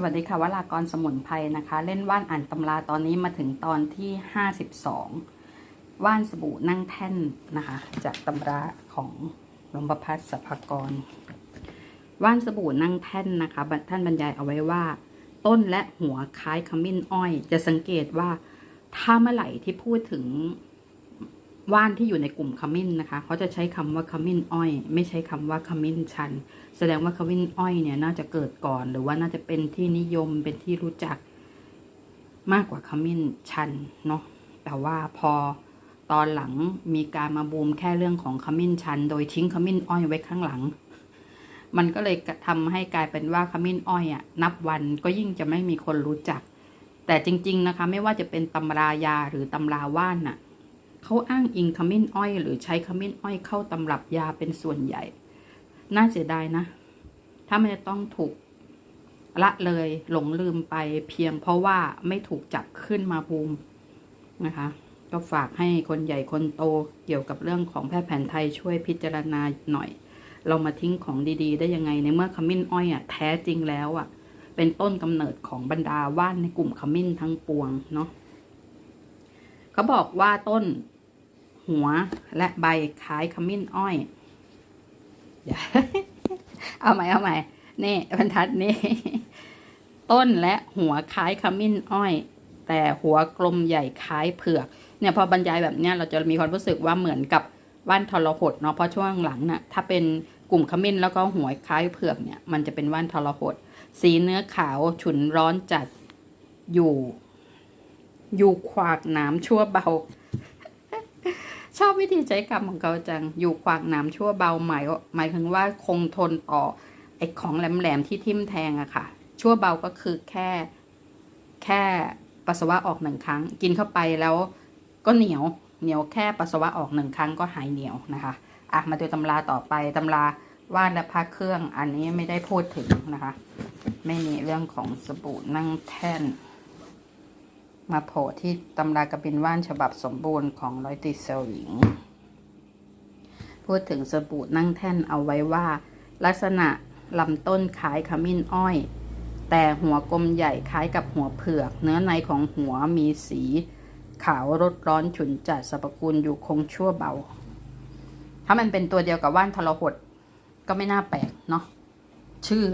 สวัสดีค่ะวรากรสมุนไพรนะคะ เล่นว่านอ่านตำราตอนนี้มาถึงตอนที่52ว่านสบู่นั่งแท่นนะคะ จากตำราของหลวงประพัฒสภากร ว่านสบู่นั่งแท่นนะคะท่านบรรยายเอาไว้ว่า ต้นและหัวคล้ายขมิ้นอ้อย จะสังเกตว่าถ้าเมื่อไหร่ที่พูดถึง ว่านที่อยู่ในกลุ่มขมิ้นนะคะเขาจะใช้คำว่าขมิ้นอ้อย ไม่ใช้คำว่าขมิ้นชัน แสดงว่าขมิ้นอ้อยเนี่ยน่าจะเกิดก่อน หรือว่าน่าจะเป็นที่นิยมเป็นที่รู้จักมากกว่าขมิ้นชันเนาะแต่ว่าพอตอนหลังมีการมาบูมแค่เรื่องของขมิ้นชัน โดยทิ้งขมิ้นอ้อยไว้ข้างหลัง มันก็เลยทำให้กลายเป็นว่าขมิ้นอ้อยอะนับวันก็ยิ่งจะไม่มีคนรู้จัก แต่จริง ๆนะคะ ไม่ว่าจะเป็นตำรายาหรือตำราว่านน่ะ เขาอ้างอิงขมิ้นอ้อย หรือใช้ขมิ้นอ้อยเข้าตำรับยาเป็นส่วนใหญ่ น่าเสียดายนะ ถ้ามันจะต้องถูกละเลยหลงลืมไปเพียงเพราะว่าไม่ถูกจับขึ้นมาบูมนะคะ ก็ฝากให้คนใหญ่คนโตเกี่ยวกับเรื่องของแพทย์แผนไทยช่วยพิจารณาหน่อย เรามาทิ้งของดีๆ ได้ยังไงในเมื่อขมิ้นอ้อยอะแท้จริงแล้วอะ เป็นต้นกำเนิดของบรรดาว่านในกลุ่มขมิ้นทั้งปวงเนาะ เขาบอกว่าต้นหัวและใบคล้ายขมิ้นอ้อย เอาใหม่เอาใหม่นี่บรรทัดนี้ ต้นและหัวคล้ายขมิ้นอ้อย แต่หัวกลมใหญ่คล้ายเผือก เนี่ยพอบรรยายแบบเนี้ยเราจะมีความรู้สึกว่าเหมือนกับว่านทรหดเนาะเพราะช่วงหลังน่ะถ้าเป็นกลุ่มขมิ้นแล้วก็หัวคล้ายเผือกเนี่ย มันจะเป็นว่านทรหด สีเนื้อขาวฉุนร้อนจัดอยู่ อยู่ขวากหนามชั่วเบา ชอบวิธีใช้คำของเขาจัง อยู่ขวากหนามชั่วเบาหมายหมายถึงว่าคงทนต่อไอ้ของแหลมๆที่ทิ่มแทงอะค่ะ ชั่วเบาก็คือแค่ แค่ปัสสาวะออกหนึ่งครั้ง กินเข้าไปแล้วก็เหนียวเหนียวแค่ปัสสาวะออกหนึ่งครั้งก็หายเหนียวนะคะอะมาดูตำราต่อไปตำราว่านและพักเครื่องอันนี้ไม่ได้พูดถึงนะคะ ไม่มีเรื่องของสบู่นั่งแท่น มาโผล่ที่ตำรากระบินว่านฉบับสมบูรณ์ของร้อยตีเซลหลิง พูดถึงสบู่นั่งแท่นเอาไว้ว่า ลักษณะลำต้นคล้ายขมิ้นอ้อย แต่หัวกลมใหญ่คล้ายกับหัวเผือก เนื้อในของหัวมีสี ขาวรดร้อนฉุนจัดสรรพคุณอยู่คงชั่วเบา ถ้ามันเป็นตัวเดียวกับว่านทรหดก็ไม่น่าแปลกเนาะชื่อ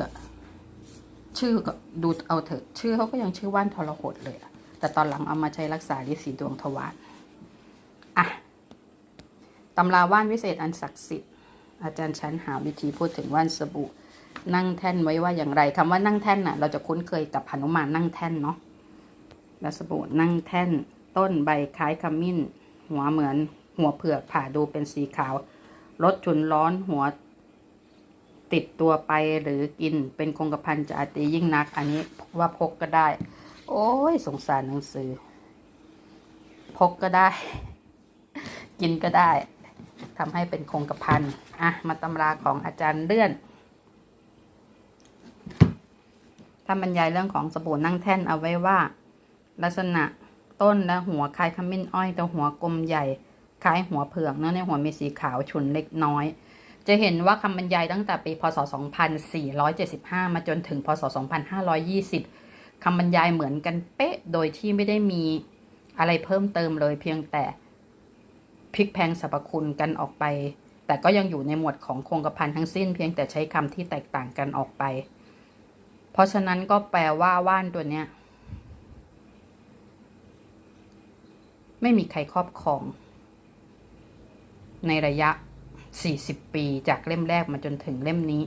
ชื่อก็ดูเอาเถอะ ชื่อเขาก็ยังชื่อว่านทรหดเลยอะ แต่ตอนหลังเอามาใช้รักษาฤทธิ์สีดวงทวารอะตำราว่านวิเศษอันศักดิ์สิทธิ์อาจารย์ชั้นหาวิธีพูดถึงว่านสบู่นั่งแท่นไว้ว่าอย่างไรคำว่านั่งแท่นน่ะ เราจะคุ้นเคยกับหนุมานนั่งแท่นเนาะแล้วสบู่นั่งแท่น ต้นใบคล้ายขมิ้น หัวเหมือน หัวเผือกผ่าดูเป็นสีขาวรสจุนร้อนหัวติดตัวไปหรือกินเป็นคงกระพันจะอาตียิ่งนัก อันนี้ว่าพกก็ได้ โอ้ยสงสารหนังสือ พกก็ได้ กินก็ได้ทำให้เป็นคงกระพันอะ มาตำราของอาจารย์เลื่อนท่านบรรยายเรื่องของสบู่นั่งแท่นเอาไว้ว่า ลักษณะต้นและหัวคล้ายขมิ้นอ้อยแต่หัวกลมใหญ่คล้ายหัวเผือกเนื้อในหัวมีสีขาวฉุนเล็กน้อย จะเห็นว่าคำบรรยายตั้งแต่ปีพศ 2475 มาจนถึงพศ 2520 คำบรรยายเหมือนกันเป๊ะ โดยที่ไม่ได้มีอะไรเพิ่มเติมเลยเพียงแต่พลิกแพงสรรพคุณกันออกไป แต่ก็ยังอยู่ในหมวดของคงกระพันทั้งสิ้น เพียงแต่ใช้คำที่แตกต่างกันออกไป เพราะฉะนั้นก็แปลว่าว่านตัวเนี้ย ไม่มีใครครอบครอง ในระยะ 40 ปีจากเล่มแรกมาจนถึงเล่มนี้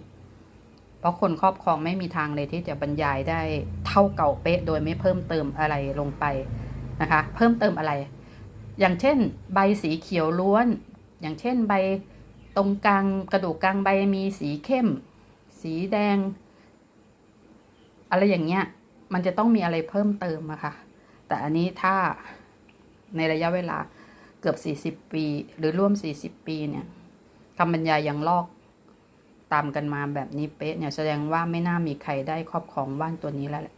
เพราะคนครอบครองไม่มีทางเลยที่จะบรรยายได้เท่าเก่าเป๊ะ โดยไม่เพิ่มเติมอะไรลงไปนะคะ เพิ่มเติมอะไร อย่างเช่น ใบสีเขียวล้วน อย่างเช่นใบตรงกลางกระดูกกลางใบมีสีเข้ม สีแดง อะไรอย่างเงี้ย มันจะต้องมีอะไรเพิ่มเติมอะค่ะ แต่อันนี้ถ้าในระยะเวลาเกือบ 40 ปี หรือร่วม 40 ปีเนี่ยคำบรรยายยังลอก ตามกันมาแบบนี้เป๊ะเนี่ยแสดงว่าไม่น่ามีใครได้ครอบครองว่านตัวนี้แล้วแหละ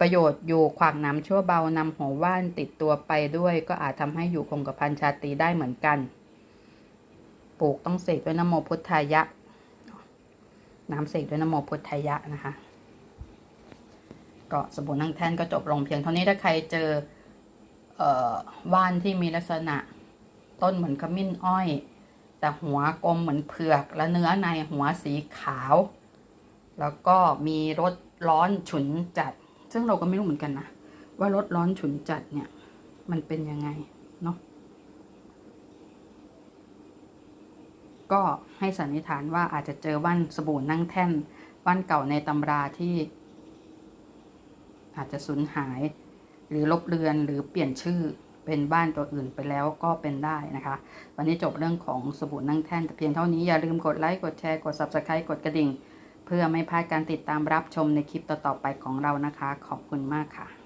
ประโยชน์อยู่ขวากน้ำชั่วเบานำหัวว่านติดตัวไปด้วย ก็อาจทำให้อยู่คงกับพันชาตีได้เหมือนกัน ปลูกต้องเสกด้วยนโมพุทธายะ น้ำเสกด้วยนโมพุทธายะนะคะก็สบู่นั่งแท่นก็จบลงเพียงเท่านี้ถ้าใครเจอเออว่านที่มีลักษณะต้นเหมือนขมิ้นอ้อย แต่หัวกลมเหมือนเผือก และเนื้อในหัวสีขาว แล้วก็มีรสร้อนฉุนจัด ซึ่งเราก็ไม่รู้เหมือนกันนะ ว่ารสร้อนฉุนจัดเนี่ย มันเป็นยังไงเนาะก็ให้สันนิษฐานว่าอาจจะเจอว่านสบู่นั่งแท่นว่านเก่าในตำราที่ อาจจะสูญหาย หรือลบเลือนหรือเปลี่ยนชื่อ เป็นบ้านตัวอื่นไปแล้วก็เป็นได้นะคะ วันนี้จบเรื่องของสบู่นั่งแท่นแต่เพียงเท่านี้อย่าลืมกดไลค์กดแชร์กด Subscribe กดกระดิ่ง เพื่อไม่พลาดการติดตามรับชมในคลิปต่อๆไปของเรานะคะ ขอบคุณมากค่ะ